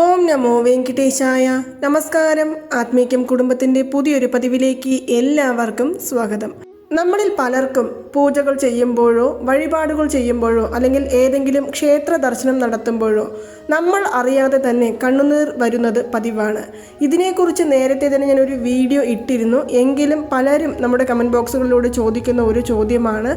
ഓം നമോ വെങ്കിടേശായ. നമസ്കാരം. ആത്മീക്യം കുടുംബത്തിന്റെ പുതിയൊരു പതിവിലേക്ക് എല്ലാവർക്കും സ്വാഗതം. നമ്മളിൽ പലർക്കും പൂജകൾ ചെയ്യുമ്പോഴോ വഴിപാടുകൾ ചെയ്യുമ്പോഴോ അല്ലെങ്കിൽ ഏതെങ്കിലും ക്ഷേത്ര ദർശനം നടത്തുമ്പോഴോ നമ്മൾ അറിയാതെ തന്നെ കണ്ണുനീർ വരുന്നത് പതിവാണ്. ഇതിനെക്കുറിച്ച് നേരത്തെ തന്നെ ഞാനൊരു വീഡിയോ ഇട്ടിരുന്നു. എങ്കിലും പലരും നമ്മുടെ കമന്റ് ബോക്സുകളിലൂടെ ചോദിക്കുന്ന ഒരു ചോദ്യമാണ്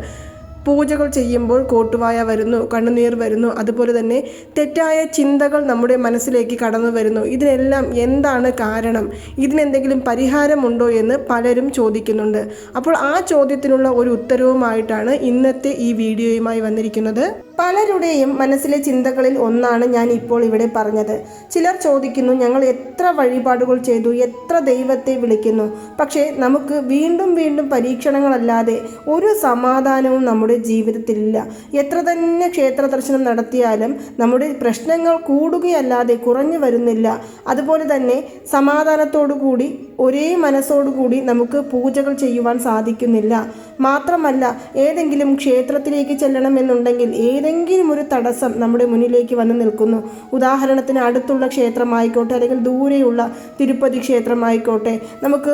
പൂജകൾ ചെയ്യുമ്പോൾ കോട്ടുവായ വരുന്നു കണ്ണുനീർ വരുന്നു. അതുപോലെ തന്നെ തെറ്റായ ചിന്തകൾ നമ്മുടെ മനസ്സിലേക്ക് കടന്നു വരുന്നു. ഇതിനെല്ലാം എന്താണ് കാരണം? ഇതിനെന്തെങ്കിലും പരിഹാരമുണ്ടോ എന്ന് പലരും ചോദിക്കുന്നുണ്ട്. അപ്പോൾ ആ ചോദ്യത്തിനുള്ള ഒരു ഉത്തരവുമായിട്ടാണ് ഇന്നത്തെ ഈ വീഡിയോയുമായി വന്നിരിക്കുന്നത്. പലരുടെയും മനസ്സിലെ ചിന്തകളിൽ ഒന്നാണ് ഞാൻ ഇപ്പോൾ ഇവിടെ പറഞ്ഞത്. ചിലർ ചോദിക്കുന്നു ഞങ്ങൾ എത്ര വഴിപാടുകൾ ചെയ്തു? എത്ര ദൈവത്തെ വിളിക്കുന്നു? പക്ഷേ നമുക്ക് വീണ്ടും വീണ്ടും പരീക്ഷണങ്ങളല്ലാതെ ഒരു സമാധാനവും നമ്മുടെ ജീവിതത്തിലില്ല. എത്ര തന്നെ ക്ഷേത്ര ദർശനം നടത്തിയാലും നമ്മുടെ പ്രശ്നങ്ങൾ കൂടുകയല്ലാതെ കുറഞ്ഞു വരുന്നില്ല. അതുപോലെ തന്നെ സമാധാനത്തോടു കൂടി ഒരേ മനസ്സോടുകൂടി നമുക്ക് പൂജകൾ ചെയ്യുവാൻ സാധിക്കുന്നില്ല. മാത്രമല്ല ഏതെങ്കിലും ക്ഷേത്രത്തിലേക്ക് ചെല്ലണമെന്നുണ്ടെങ്കിൽ ഏതെങ്കിലും ഒരു തടസ്സം നമ്മുടെ മുന്നിലേക്ക് വന്ന് നിൽക്കുന്നു. ഉദാഹരണത്തിന് അടുത്തുള്ള ക്ഷേത്രമായിക്കോട്ടെ അല്ലെങ്കിൽ ദൂരെയുള്ള തിരുപ്പതി ക്ഷേത്രമായിക്കോട്ടെ നമുക്ക്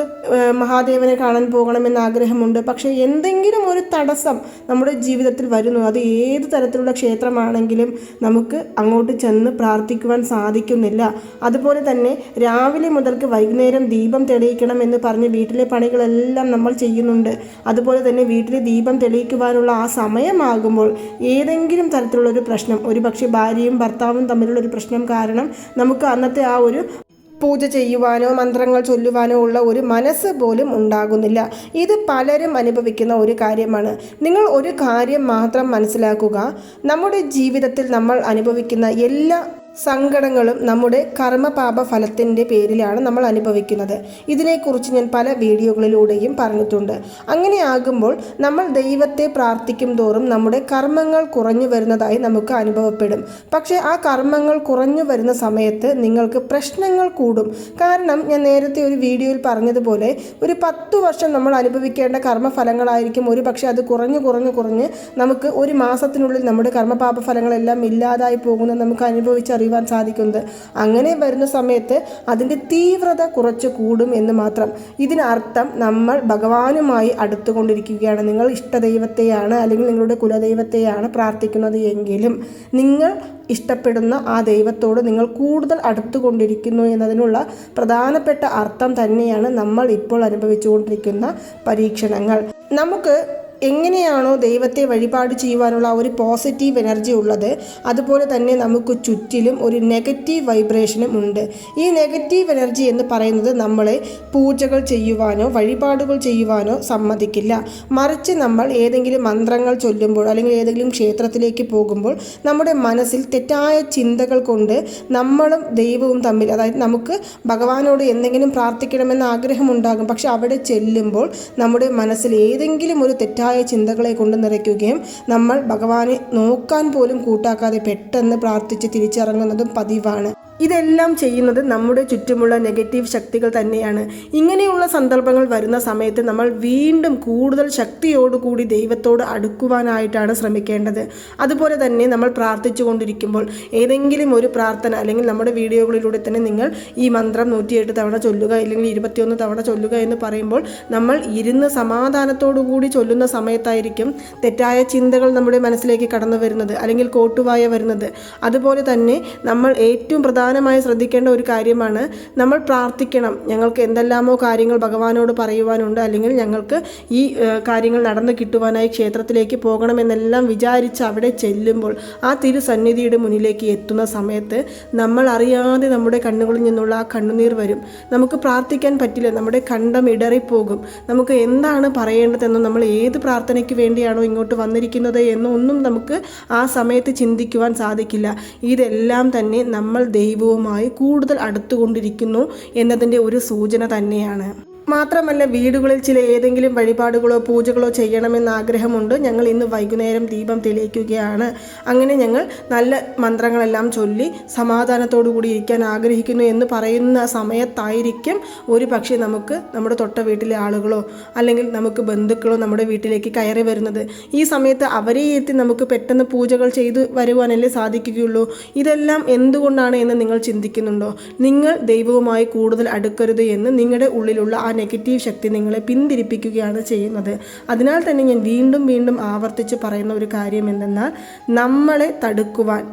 മഹാദേവനെ കാണാൻ പോകണമെന്ന് ആഗ്രഹമുണ്ട്. പക്ഷേ എന്തെങ്കിലും ഒരു തടസ്സം നമ്മുടെ ജീവിതത്തിൽ വരുന്നു. അത് ഏത് തരത്തിലുള്ള ക്ഷേത്രമാണെങ്കിലും നമുക്ക് അങ്ങോട്ട് ചെന്ന് പ്രാർത്ഥിക്കുവാൻ സാധിക്കുന്നില്ല. അതുപോലെ തന്നെ രാവിലെ മുതൽക്ക് വൈകുന്നേരം ദീപം തെളിയിക്കണം എന്ന് പറഞ്ഞ് വീട്ടിലെ പണികളെല്ലാം നമ്മൾ ചെയ്യുന്നുണ്ട്. അതുപോലെ തന്നെ വീട്ടിലെ ദീപം തെളിയിക്കുവാനുള്ള ആ സമയമാകുമ്പോൾ ഏതെങ്കിലും തരത്തിലുള്ള ഒരു പ്രശ്നം ഒരു പക്ഷേ ഭാര്യയും ഭർത്താവും തമ്മിലുള്ള ഒരു പ്രശ്നം കാരണം നമുക്ക് അന്നത്തെ ആ ഒരു പൂജ ചെയ്യുവാനോ മന്ത്രങ്ങൾ ചൊല്ലുവാനോ ഉള്ള ഒരു മനസ്സ് പോലും ഉണ്ടാകുന്നില്ല. ഇത് പലരും അനുഭവിക്കുന്ന ഒരു കാര്യമാണ്. നിങ്ങൾ ഒരു കാര്യം മാത്രം മനസ്സിലാക്കുക. നമ്മുടെ ജീവിതത്തിൽ നമ്മൾ അനുഭവിക്കുന്ന എല്ലാ സങ്കടങ്ങളും നമ്മുടെ കർമ്മപാപ ഫലത്തിന്റെ പേരിലാണ് നമ്മൾ അനുഭവിക്കുന്നത്. ഇതിനെക്കുറിച്ച് ഞാൻ പല വീഡിയോകളിലൂടെയും പറഞ്ഞിട്ടുണ്ട്. അങ്ങനെ ആകുമ്പോൾ നമ്മൾ ദൈവത്തെ പ്രാർത്ഥിക്കും തോറും നമ്മുടെ കർമ്മങ്ങൾ കുറഞ്ഞു വരുന്നതായി നമുക്ക് അനുഭവപ്പെടും. പക്ഷേ ആ കർമ്മങ്ങൾ കുറഞ്ഞു വരുന്ന സമയത്ത് നിങ്ങൾക്ക് പ്രശ്നങ്ങൾ കൂടും. കാരണം ഞാൻ നേരത്തെ ഒരു വീഡിയോയിൽ പറഞ്ഞതുപോലെ ഒരു പത്ത് വർഷം നമ്മൾ അനുഭവിക്കേണ്ട കർമ്മഫലങ്ങളായിരിക്കും ഒരു പക്ഷേ അത് കുറഞ്ഞു കുറഞ്ഞു കുറഞ്ഞ് നമുക്ക് ഒരു മാസത്തിനുള്ളിൽ നമ്മുടെ കർമ്മപാപ ഫലങ്ങളെല്ലാം ഇല്ലാതായി പോകുന്നത് നമുക്ക് അനുഭവിച്ചറിയുവാൻ സാധിക്കുന്നത്. അങ്ങനെ വരുന്ന സമയത്ത് അതിന്റെ തീവ്രത കുറച്ച് കൂടും എന്ന് മാത്രം. ഇതിനർത്ഥം നമ്മൾ ഭഗവാനുമായി അടുത്തുകൊണ്ടിരിക്കുകയാണ്. നിങ്ങൾ ഇഷ്ടദൈവത്തെയാണ് അല്ലെങ്കിൽ നിങ്ങളുടെ കുലദൈവത്തെയാണ് പ്രാർത്ഥിക്കുന്നത് എങ്കിലും നിങ്ങൾ ഇഷ്ടപ്പെടുന്ന ആ ദൈവത്തോട് നിങ്ങൾ കൂടുതൽ അടുത്തുകൊണ്ടിരിക്കുന്നു എന്നതിനുള്ള പ്രധാനപ്പെട്ട അർത്ഥം തന്നെയാണ് നമ്മൾ ഇപ്പോൾ അനുഭവിച്ചുകൊണ്ടിരിക്കുന്ന പരീക്ഷണങ്ങൾ. നമുക്ക് എങ്ങനെയാണോ ദൈവത്തെ വഴിപാട് ചെയ്യുവാനുള്ള ഒരു പോസിറ്റീവ് എനർജി ഉള്ളത് അതുപോലെ തന്നെ നമുക്ക് ചുറ്റിലും ഒരു നെഗറ്റീവ് വൈബ്രേഷനും ഉണ്ട്. ഈ നെഗറ്റീവ് എനർജി എന്ന് പറയുന്നത് നമ്മളെ പൂജകൾ ചെയ്യുവാനോ വഴിപാടുകൾ ചെയ്യുവാനോ സമ്മതിക്കില്ല. മറിച്ച് നമ്മൾ ഏതെങ്കിലും മന്ത്രങ്ങൾ ചൊല്ലുമ്പോൾ അല്ലെങ്കിൽ ഏതെങ്കിലും ക്ഷേത്രത്തിലേക്ക് പോകുമ്പോൾ നമ്മുടെ മനസ്സിൽ തെറ്റായ ചിന്തകൾ കൊണ്ട് നമ്മളും ദൈവവും തമ്മിൽ അതായത് നമുക്ക് ഭഗവാനോട് എന്തെങ്കിലും പ്രാർത്ഥിക്കണമെന്ന് ആഗ്രഹമുണ്ടാകും പക്ഷെ അവിടെ ചെല്ലുമ്പോൾ നമ്മുടെ മനസ്സിൽ ഏതെങ്കിലും ഒരു തെറ്റായ ചിന്തകളെ കൊണ്ട് നിറയ്ക്കുകയും നമ്മൾ ഭഗവാനെ നോക്കാൻ പോലും കൂട്ടാക്കാതെ പെട്ടെന്ന് പ്രാർത്ഥിച്ച് തിരിച്ചിറങ്ങുന്നതും പതിവാണ്. ഇതെല്ലാം ചെയ്യുന്നത് നമ്മുടെ ചുറ്റുമുള്ള നെഗറ്റീവ് ശക്തികൾ തന്നെയാണ്. ഇങ്ങനെയുള്ള സന്ദർഭങ്ങൾ വരുന്ന സമയത്ത് നമ്മൾ വീണ്ടും കൂടുതൽ ശക്തിയോടുകൂടി ദൈവത്തോട് അടുക്കുവാനായിട്ടാണ് ശ്രമിക്കേണ്ടത്. അതുപോലെ തന്നെ നമ്മൾ പ്രാർത്ഥിച്ചു കൊണ്ടിരിക്കുമ്പോൾ ഏതെങ്കിലും ഒരു പ്രാർത്ഥന അല്ലെങ്കിൽ നമ്മുടെ വീഡിയോകളിലൂടെ തന്നെ നിങ്ങൾ ഈ മന്ത്രം നൂറ്റിയെട്ട് തവണ ചൊല്ലുക അല്ലെങ്കിൽ ഇരുപത്തിയൊന്ന് തവണ ചൊല്ലുക എന്ന് പറയുമ്പോൾ നമ്മൾ ഇരുന്ന് സമാധാനത്തോടു കൂടി ചൊല്ലുന്ന സമയത്തായിരിക്കും തെറ്റായ ചിന്തകൾ നമ്മുടെ മനസ്സിലേക്ക് കടന്നു വരുന്നത് അല്ലെങ്കിൽ കോട്ടുവായ വരുന്നത്. അതുപോലെ തന്നെ നമ്മൾ ഏറ്റവും പ്രധാനമായി ശ്രദ്ധിക്കേണ്ട ഒരു കാര്യമാണ് നമ്മൾ പ്രാർത്ഥിക്കണം. ഞങ്ങൾക്ക് എന്തെല്ലാമോ കാര്യങ്ങൾ ഭഗവാനോട് പറയുവാനുണ്ട്. അല്ലെങ്കിൽ ഞങ്ങൾക്ക് ഈ കാര്യങ്ങൾ നടന്നു കിട്ടുവാനായി ക്ഷേത്രത്തിലേക്ക് പോകണമെന്നെല്ലാം വിചാരിച്ച് അവിടെ ചെല്ലുമ്പോൾ ആ തിരുസന്നിധിയുടെ മുന്നിലേക്ക് എത്തുന്ന സമയത്ത് നമ്മൾ അറിയാതെ നമ്മുടെ കണ്ണുകളിൽ നിന്നുള്ള ആ കണ്ണുനീർ വരും. നമുക്ക് പ്രാർത്ഥിക്കാൻ പറ്റില്ല. നമ്മുടെ കണ്ടം ഇടറിപ്പോകും. നമുക്ക് എന്താണ് പറയേണ്ടതെന്നും നമ്മൾ ഏത് പ്രാർത്ഥനയ്ക്ക് വേണ്ടിയാണോ ഇങ്ങോട്ട് വന്നിരിക്കുന്നത് എന്നൊന്നും നമുക്ക് ആ സമയത്ത് ചിന്തിക്കുവാൻ സാധിക്കില്ല. ഇതെല്ലാം തന്നെ നമ്മൾ ദൈവവുമായി കൂടുതൽ അടുത്തുകൊണ്ടിരിക്കുന്നു എന്നതിന്റെ ഒരു സൂചന തന്നെയാണ്. മാത്രമല്ല വീടുകളിൽ ചില ഏതെങ്കിലും വഴിപാടുകളോ പൂജകളോ ചെയ്യണമെന്ന് ആഗ്രഹമുണ്ട്. ഞങ്ങൾ ഇന്ന് വൈകുന്നേരം ദീപം തെളിയിക്കുകയാണ്. അങ്ങനെ ഞങ്ങൾ നല്ല മന്ത്രങ്ങളെല്ലാം ചൊല്ലി സമാധാനത്തോടു കൂടി ഇരിക്കാൻ ആഗ്രഹിക്കുന്നു എന്ന് പറയുന്ന സമയത്തായിരിക്കും ഒരു പക്ഷേ നമുക്ക് നമ്മുടെ തൊട്ട വീട്ടിലെ ആളുകളോ അല്ലെങ്കിൽ നമുക്ക് ബന്ധുക്കളോ നമ്മുടെ വീട്ടിലേക്ക് കയറി വരുന്നത്. ഈ സമയത്ത് അവരെ എത്തി നമുക്ക് പെട്ടെന്ന് പൂജകൾ ചെയ്ത് വരുവാനല്ലേ സാധിക്കുകയുള്ളൂ. ഇതെല്ലാം എന്തുകൊണ്ടാണ് എന്ന് നിങ്ങൾ ചിന്തിക്കുന്നുണ്ടോ? നിങ്ങൾ ദൈവവുമായി കൂടുതൽ അടുക്കരുത് എന്ന് നിങ്ങളുടെ ഉള്ളിലുള്ള ആ നെഗറ്റീവ് ശക്തി നിങ്ങളെ പിന്തിരിപ്പിക്കുകയാണ് ചെയ്യുന്നത്. അതിനാൽ തന്നെ ഞാൻ വീണ്ടും വീണ്ടും ആവർത്തിച്ച് പറയുന്ന ഒരു കാര്യം എന്തെന്നാൽ നമ്മളെ തടുക്കുവാൻ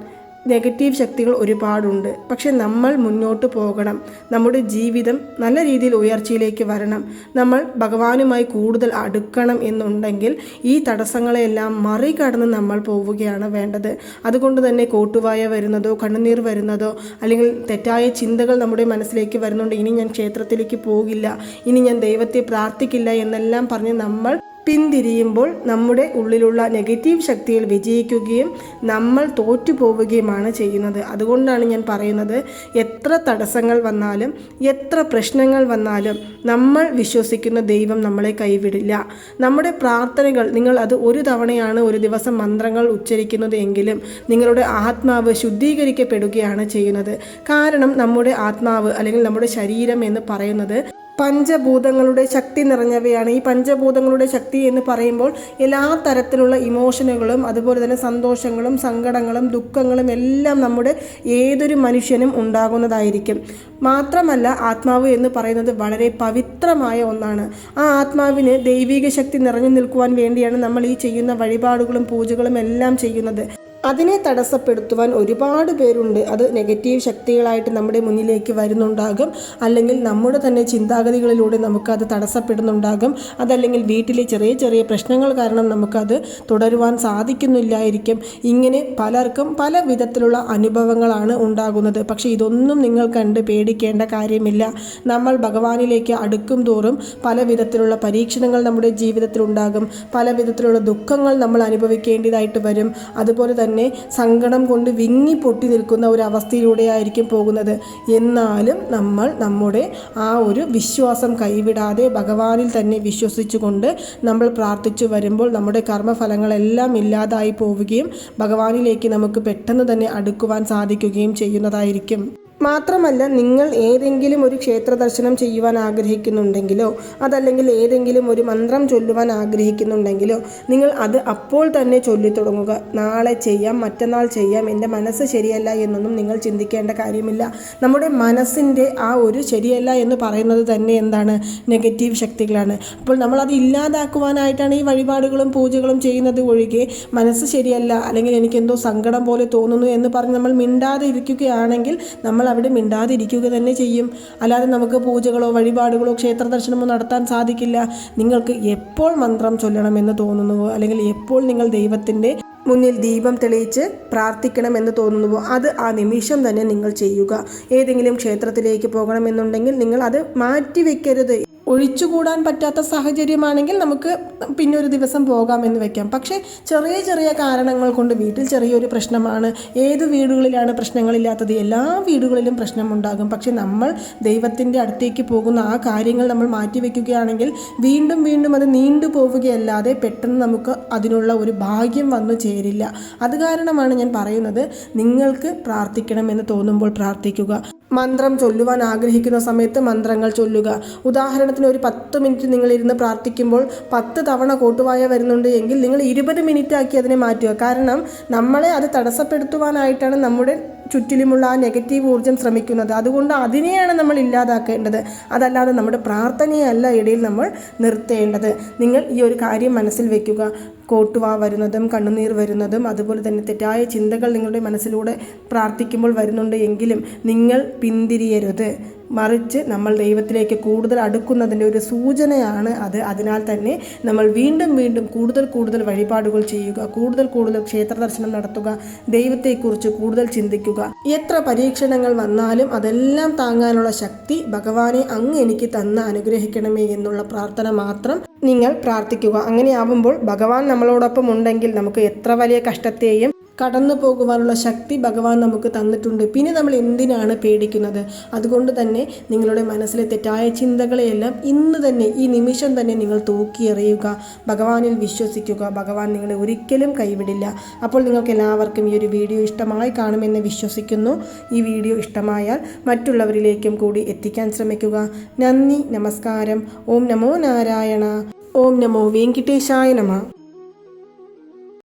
നെഗറ്റീവ് ശക്തികൾ ഒരുപാടുണ്ട്. പക്ഷെ നമ്മൾ മുന്നോട്ട് പോകണം. നമ്മുടെ ജീവിതം നല്ല രീതിയിൽ ഉയർച്ചയിലേക്ക് വരണം. നമ്മൾ ഭഗവാനുമായി കൂടുതൽ അടുക്കണം എന്നുണ്ടെങ്കിൽ ഈ തടസ്സങ്ങളെല്ലാം മറികടന്ന് നമ്മൾ പോവുകയാണ് വേണ്ടത്. അതുകൊണ്ട് തന്നെ കോട്ടുവായ വരുന്നതോ കണ്ണുനീർ വരുന്നതോ അല്ലെങ്കിൽ തെറ്റായ ചിന്തകൾ നമ്മുടെ മനസ്സിലേക്ക് വരുന്നുണ്ട്. ഇനി ഞാൻ ക്ഷേത്രത്തിലേക്ക് പോകില്ല. ഇനി ഞാൻ ദൈവത്തെ പ്രാർത്ഥിക്കില്ല എന്നെല്ലാം പറഞ്ഞ് നമ്മൾ പിന്തിരിയുമ്പോൾ നമ്മുടെ ഉള്ളിലുള്ള നെഗറ്റീവ് ശക്തിയിൽ വിജയിക്കുകയും നമ്മൾ തോറ്റുപോവുകയുമാണ് ചെയ്യുന്നത്. അതുകൊണ്ടാണ് ഞാൻ പറയുന്നത് എത്ര തടസ്സങ്ങൾ വന്നാലും എത്ര പ്രശ്നങ്ങൾ വന്നാലും നമ്മൾ വിശ്വസിക്കുന്ന ദൈവം നമ്മളെ കൈവിടില്ല. നമ്മുടെ പ്രാർത്ഥനകൾ നിങ്ങൾ അത് ഒരു തവണയാണ് ഒരു ദിവസം മന്ത്രങ്ങൾ ഉച്ചരിക്കുന്നത് എങ്കിലും നിങ്ങളുടെ ആത്മാവ് ശുദ്ധീകരിക്കപ്പെടുകയാണ് ചെയ്യുന്നത്. കാരണം നമ്മുടെ ആത്മാവ് അല്ലെങ്കിൽ നമ്മുടെ ശരീരം എന്ന് പറയുന്നത് പഞ്ചഭൂതങ്ങളുടെ ശക്തി നിറഞ്ഞവയാണ്. ഈ പഞ്ചഭൂതങ്ങളുടെ ശക്തി എന്ന് പറയുമ്പോൾ എല്ലാ തരത്തിലുള്ള ഇമോഷനുകളും അതുപോലെ തന്നെ സന്തോഷങ്ങളും സങ്കടങ്ങളും ദുഃഖങ്ങളും എല്ലാം നമ്മുടെ ഏതൊരു മനുഷ്യനും ഉണ്ടാകുന്നതായിരിക്കും. മാത്രമല്ല ആത്മാവ് എന്ന് പറയുന്നത് വളരെ പവിത്രമായ ഒന്നാണ്. ആ ആത്മാവിന് ദൈവിക ശക്തി നിറഞ്ഞു നിൽക്കുവാൻ വേണ്ടിയാണ് നമ്മൾ ഈ ചെയ്യുന്ന വഴിപാടുകളും പൂജകളും എല്ലാം ചെയ്യുന്നത്. അതിനെ തടസ്സപ്പെടുത്തുവാൻ ഒരുപാട് പേരുണ്ട്. അത് നെഗറ്റീവ് ശക്തികളായിട്ട് നമ്മുടെ മുന്നിലേക്ക് വരുന്നുണ്ടാകും. അല്ലെങ്കിൽ നമ്മുടെ തന്നെ ചിന്താഗതികളിലൂടെ നമുക്കത് തടസ്സപ്പെടുന്നുണ്ടാകും. അതല്ലെങ്കിൽ വീട്ടിലെ ചെറിയ ചെറിയ പ്രശ്നങ്ങൾ കാരണം നമുക്കത് തുടരുവാൻ സാധിക്കുന്നില്ലായിരിക്കും. ഇങ്ങനെ പലർക്കും പല വിധത്തിലുള്ള അനുഭവങ്ങളാണ് ഉണ്ടാകുന്നത്. പക്ഷേ ഇതൊന്നും നിങ്ങൾ കണ്ട് പേടിക്കേണ്ട കാര്യമില്ല. നമ്മൾ ഭഗവാനിലേക്ക് അടുക്കും തോറും പല വിധത്തിലുള്ള പരീക്ഷണങ്ങൾ നമ്മുടെ ജീവിതത്തിൽ ഉണ്ടാകും പല വിധത്തിലുള്ള ദുഃഖങ്ങൾ നമ്മൾ അനുഭവിക്കേണ്ടതായിട്ട് വരും. അതുപോലെ തന്നെ തന്നെ സങ്കടം കൊണ്ട് വിങ്ങി പൊട്ടി നിൽക്കുന്ന ഒരു അവസ്ഥയിലൂടെയായിരിക്കും പോകുന്നത്. എന്നാലും നമ്മൾ നമ്മുടെ ആ ഒരു വിശ്വാസം കൈവിടാതെ ഭഗവാനിൽ തന്നെ വിശ്വസിച്ചുകൊണ്ട് നമ്മൾ പ്രാർത്ഥിച്ചു വരുമ്പോൾ നമ്മുടെ കർമ്മഫലങ്ങളെല്ലാം ഇല്ലാതായി പോവുകയും ഭഗവാനിലേക്ക് നമുക്ക് പെട്ടെന്ന് തന്നെ അടുക്കുവാൻ സാധിക്കുകയും ചെയ്യുന്നതായിരിക്കും. മാത്രമല്ല നിങ്ങൾ ഏതെങ്കിലും ഒരു ക്ഷേത്ര ദർശനം ചെയ്യുവാൻ ആഗ്രഹിക്കുന്നുണ്ടെങ്കിലോ അതല്ലെങ്കിൽ ഏതെങ്കിലും ഒരു മന്ത്രം ചൊല്ലുവാൻ ആഗ്രഹിക്കുന്നുണ്ടെങ്കിലോ നിങ്ങൾ അത് അപ്പോൾ തന്നെ ചൊല്ലി തുടങ്ങുക. നാളെ ചെയ്യാം മറ്റന്നാൾ ചെയ്യാം എന്റെ മനസ്സ് ശരിയല്ല എന്നൊന്നും നിങ്ങൾ ചിന്തിക്കേണ്ട കാര്യമില്ല. നമ്മുടെ മനസ്സിന്റെ ആ ഒരു ശരിയല്ല എന്ന് പറയുന്നത് തന്നെ എന്താണ്? നെഗറ്റീവ് ശക്തികളാണ്. അപ്പോൾ നമ്മൾ അത് ഇല്ലാതാക്കുവാനായിട്ടാണ് ഈ വഴിപാടുകളും പൂജകളും ചെയ്യുന്നത് ഒഴികെ മനസ്സ് ശരിയല്ല അല്ലെങ്കിൽ എനിക്കെന്തോ സങ്കടം പോലെ തോന്നുന്നു എന്ന് പറഞ്ഞ് നമ്മൾ മിണ്ടാതെ ഇരിക്കുകയാണെങ്കിൽ നമ്മൾ അവിടെ മിണ്ടാതിരിക്കുക തന്നെ ചെയ്യും. അല്ലാതെ നമുക്ക് പൂജകളോ വഴിപാടുകളോ ക്ഷേത്ര ദർശനമോ നടത്താൻ സാധിക്കില്ല. നിങ്ങൾക്ക് എപ്പോൾ മന്ത്രം ചൊല്ലണമെന്ന് തോന്നുന്നുവോ? അല്ലെങ്കിൽ എപ്പോൾ നിങ്ങൾ ദൈവത്തിന്റെ മുന്നിൽ ദീപം തെളിയിച്ച് പ്രാർത്ഥിക്കണമെന്ന് തോന്നുന്നുവോ? അത് ആ നിമിഷം തന്നെ നിങ്ങൾ ചെയ്യുക. ഏതെങ്കിലും ക്ഷേത്രത്തിലേക്ക് പോകണമെന്നുണ്ടെങ്കിൽ നിങ്ങൾ അത് മാറ്റിവെക്കരുത് ഒഴിച്ചുകൂടാൻ പറ്റാത്ത സാഹചര്യമാണെങ്കിൽ നമുക്ക് പിന്നെ ഒരു ദിവസം പോകാമെന്ന് വെക്കാം. പക്ഷേ ചെറിയ ചെറിയ കാരണങ്ങൾ കൊണ്ട് വീട്ടിൽ ചെറിയൊരു പ്രശ്നമാണ്. ഏത് വീടുകളിലാണ് പ്രശ്നങ്ങളില്ലാത്തത്? എല്ലാ വീടുകളിലും പ്രശ്നമുണ്ടാകും. പക്ഷെ നമ്മൾ ദൈവത്തിന്റെ അടുത്തേക്ക് പോകുന്ന ആ കാര്യങ്ങൾ നമ്മൾ മാറ്റിവെക്കുകയാണെങ്കിൽ വീണ്ടും വീണ്ടും അത് നീണ്ടു പോവുകയല്ലാതെ പെട്ടെന്ന് നമുക്ക് അതിനുള്ള ഒരു ഭാഗ്യം വന്നു ചേരില്ല. അത് കാരണമാണ് ഞാൻ പറയുന്നത്. നിങ്ങൾക്ക് പ്രാർത്ഥിക്കണമെന്ന് തോന്നുമ്പോൾ പ്രാർത്ഥിക്കുക. മന്ത്രം ചൊല്ലുവാൻ ആഗ്രഹിക്കുന്ന സമയത്ത് മന്ത്രങ്ങൾ ചൊല്ലുക. ഉദാഹരണത്തിന് ഒരു പത്ത് മിനിറ്റ് നിങ്ങൾ ഇരുന്ന് പ്രാർത്ഥിക്കുമ്പോൾ പത്ത് തവണ കോട്ടുവായ വരുന്നുണ്ട് എങ്കിൽ നിങ്ങൾ ഇരുപത് മിനിറ്റ് ആക്കി അതിനെ മാറ്റുക. കാരണം നമ്മളെ അത് തടസ്സപ്പെടുത്തുവാനായിട്ടാണ് നമ്മുടെ ചുറ്റിലുമുള്ള ആ നെഗറ്റീവ് ഊർജം ശ്രമിക്കുന്നത്. അതുകൊണ്ട് അതിനെയാണ് നമ്മൾ ഇല്ലാതാക്കേണ്ടത്. അതല്ലാതെ നമ്മുടെ പ്രാർത്ഥനയല്ല ഇടയിൽ നമ്മൾ നിർത്തേണ്ടത്. നിങ്ങൾ ഈ ഒരു കാര്യം മനസ്സിൽ വെക്കുക. കോട്ടുവ വരുന്നതും കണ്ണുനീർ വരുന്നതും അതുപോലെ തന്നെ തെറ്റായ ചിന്തകൾ നിങ്ങളുടെ മനസ്സിലൂടെ പ്രാർത്ഥിക്കുമ്പോൾ വരുന്നുണ്ട് എങ്കിലും നിങ്ങൾ പിന്തിരിയരുത്. മറിച്ച് നമ്മൾ ദൈവത്തിലേക്ക് കൂടുതൽ അടുക്കുന്നതിന്റെ ഒരു സൂചനയാണ് അത്. അതിനാൽ തന്നെ നമ്മൾ വീണ്ടും വീണ്ടും കൂടുതൽ കൂടുതൽ വഴിപാടുകൾ ചെയ്യുക കൂടുതൽ കൂടുതൽ ക്ഷേത്ര ദർശനം നടത്തുക ദൈവത്തെക്കുറിച്ച് കൂടുതൽ ചിന്തിക്കുക. എത്ര പരീക്ഷണങ്ങൾ വന്നാലും അതെല്ലാം താങ്ങാനുള്ള ശക്തി ഭഗവാനെ അങ്ങ് എനിക്ക് തന്ന് അനുഗ്രഹിക്കണമേ എന്നുള്ള പ്രാർത്ഥന മാത്രം നിങ്ങൾ പ്രാർത്ഥിക്കുക. അങ്ങനെയാവുമ്പോൾ ഭഗവാൻ നമ്മളോടൊപ്പം ഉണ്ടെങ്കിൽ നമുക്ക് എത്ര വലിയ കഷ്ടത്തെയും കടന്നു പോകുവാനുള്ള ശക്തി ഭഗവാൻ നമുക്ക് തന്നിട്ടുണ്ട്. പിന്നെ നമ്മൾ എന്തിനാണ് പേടിക്കുന്നത്? അതുകൊണ്ട് തന്നെ നിങ്ങളുടെ മനസ്സിലെ തെറ്റായ ചിന്തകളെയെല്ലാം ഇന്ന് തന്നെ ഈ നിമിഷം തന്നെ നിങ്ങൾ തൂക്കിയെറിയുക. ഭഗവാനിൽ വിശ്വസിക്കുക. ഭഗവാൻ നിങ്ങളെ ഒരിക്കലും കൈവിടില്ല. അപ്പോൾ നിങ്ങൾക്ക് എല്ലാവർക്കും ഈ ഒരു വീഡിയോ ഇഷ്ടമായി കാണുമെന്ന് വിശ്വസിക്കുന്നു. ഈ വീഡിയോ ഇഷ്ടമായാൽ മറ്റുള്ളവരിലേക്കും കൂടി എത്തിക്കാൻ ശ്രമിക്കുക. നന്ദി നമസ്കാരം. ഓം നമോ നാരായണ. ഓം നമോ വെങ്കിട്ടേശായ നമ.